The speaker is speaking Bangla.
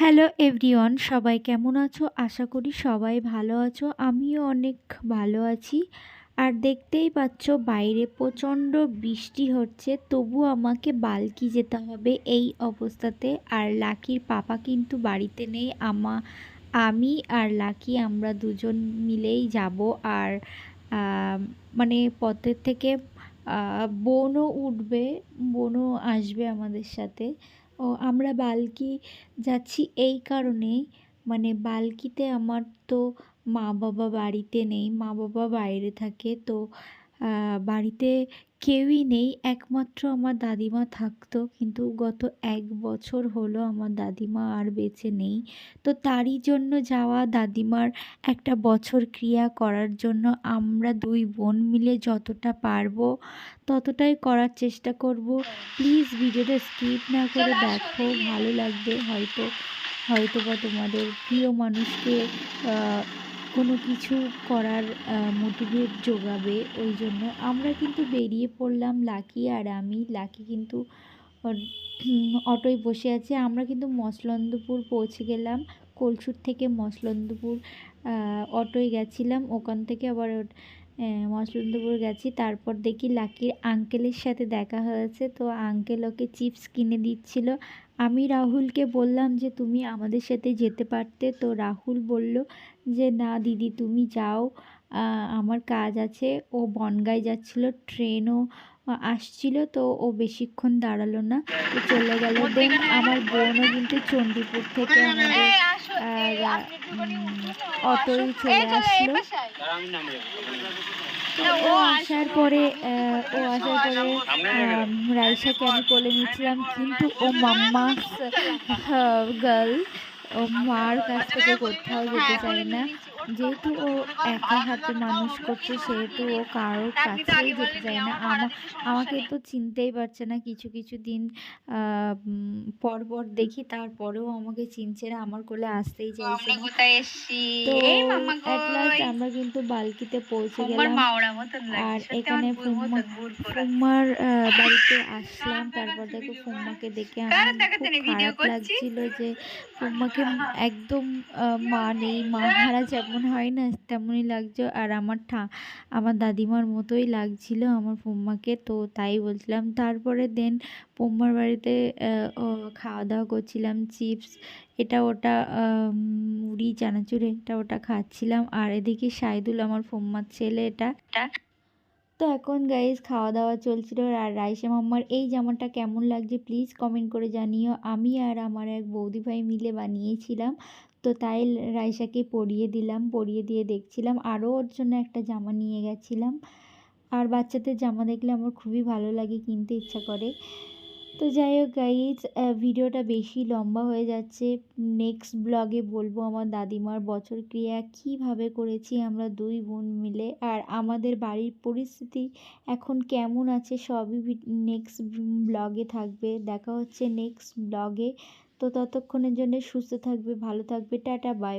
হ্যালো এভরিওয়ান সবাই কেমন আছো? আশা করি সবাই ভালো আছো। আমিও অনেক ভালো আছি। আর দেখতেই পাচ্ছ, বাইরে প্রচণ্ড বৃষ্টি হচ্ছে। তবু আমাকে বালকি যেতে হবে এই অবস্থাতে। আর লাকির পাপা কিন্তু বাড়িতে নেই। আমা, আমি আর লাকি আমরা দুজন মিলেই যাব। আর মানে পথের থেকে বোনও উঠবে, বোনও আসবে আমাদের সাথে। ও আমরা বালকি যাচ্ছি এই কারণেই। মানে বালকিতে আমার তো মা বাবা বাড়িতে নেই মা বাবা বাইরে থাকে, তো বাড়িতে কেউই নেই। একমাত্র আমার দাদিমা থাকতো, কিন্তু গত এক বছর হলো আমার দাদিমা আর বেঁচে নেই। তো তারই জন্য যাওয়া দাদিমার একটা বছর ক্রিয়া করার জন্য আমরা দুই বোন মিলে যতটা পারব ততটাই করার চেষ্টা করব। প্লিজ ভিডিওটা স্কিপ না করে দেখো, ভালো লাগবে হয়তো হয়তো বা তোমাদের প্রিয় মানুষকে কোনো কিছু করার মোটিভেট যোগাবে ওই জন্য। আমরা কিন্তু বেরিয়ে পড়লাম লাকি আর আমি। লাকি কিন্তু অটোয় বসে আছে। আমরা কিন্তু মসলন্দপুর পৌঁছে গেলাম। কলসুর থেকে মসলন্দপুর অটোয় গেছিলাম। ওখান থেকে আবার আহ, মসলন্দপুর গেছি। তারপর দেখি লাকির আঙ্কেলের সাথে দেখা হয়েছে। তো আঙ্কেল ওকে চিপস কিনে দিচ্ছিল। আমি রাহুলকে বললাম যে তুমি আমাদের সাথে যেতে পারতে? তো রাহুল বলল যে না দিদি তুমি যাও। আমার কাজ আছে। ও বনগাঁয় যাচ্ছিল ট্রেনও আসছিল তো ও বেশিক্ষণ দাঁড়াল না। তো চলে গেল। দেন আমার বোনও কিন্তু চণ্ডীপুর থেকে আমাদের রা- চলে আসলো। ও আসার পরে আহ, ও আসার পরে রাইসাকে আমি কোলে নিয়েছিলাম কিন্তু ও মাম্মা গার্ল ও মার কাছ থেকে কোথাও যেতে চায় না। যেহেতু ও একা হাতে মানুষ করছে সেহেতু ও কারোর কাছেই যেতে চায় না। আমা আমাকে তো চিনতেই পারছে না। কিছু কিছু দিন পর পর দেখি তারপরেও আমাকে চিনছে না। আমার কোলে আসতেই চাইছে না। তো কই আমরা কিন্তু বালকিতে পৌঁছে গেলাম। আর এখানে ফুম্মার বাড়িতে আসলাম। তারপর দেখো ফুম্মাকে দেখে আমার খুব খারাপ? লাগছিল যে ফুম্মাকে একদম আহ, মা নেই মা হারা যেমন হয় না তেমনই লাগছে। আর আমার ঠা আমার দাদিমার মতোই লাগছিল আমার ফুম্মাকে তো তাই বলছিলাম তারপরে দেন ফুম্মার বাড়িতে খাওয়া দাওয়া করছিলাম চিপস এটা ওটা মুড়ি চানাচুর এটা ওটা খাচ্ছিলাম। আর এদিকে সাইদুল আমার ফুম্মার ছেলে এটা তো এখন গাইজ খাওয়া দাওয়া চলছিল আর রাইসা মাম্মার এই জামাটা কেমন লাগছে প্লিজ কমেন্ট করে জানিও। আমি আর আমার এক বৌদি ভাই মিলে বানিয়েছিলাম, তো তাই রাইসাকে পরিয়ে দিলাম, পরিয়ে দিয়ে দেখছিলাম। আরও ওর জন্য একটা জামা নিয়ে গেছিলাম। আর বাচ্চাদের জামা দেখলে আমার খুবই ভালো লাগে, কিনতে ইচ্ছা করে। তো যাই হোক গাইজ ভিডিওটা বেশি লম্বা হয়ে যাচ্ছে। নেক্সট ব্লগে বলব আমার দাদিমার বছর ক্রিয়া, কীভাবে করেছি আমরা দুই বোন মিলে আর আমাদের বাড়ির পরিস্থিতি এখন কেমন আছে সবই নেক্সট ব্লগে থাকবে। দেখা হচ্ছে নেক্সট ব্লগে তো ততক্ষণের জন্য সুস্থ থাকবে, ভালো থাকবে। Tata bye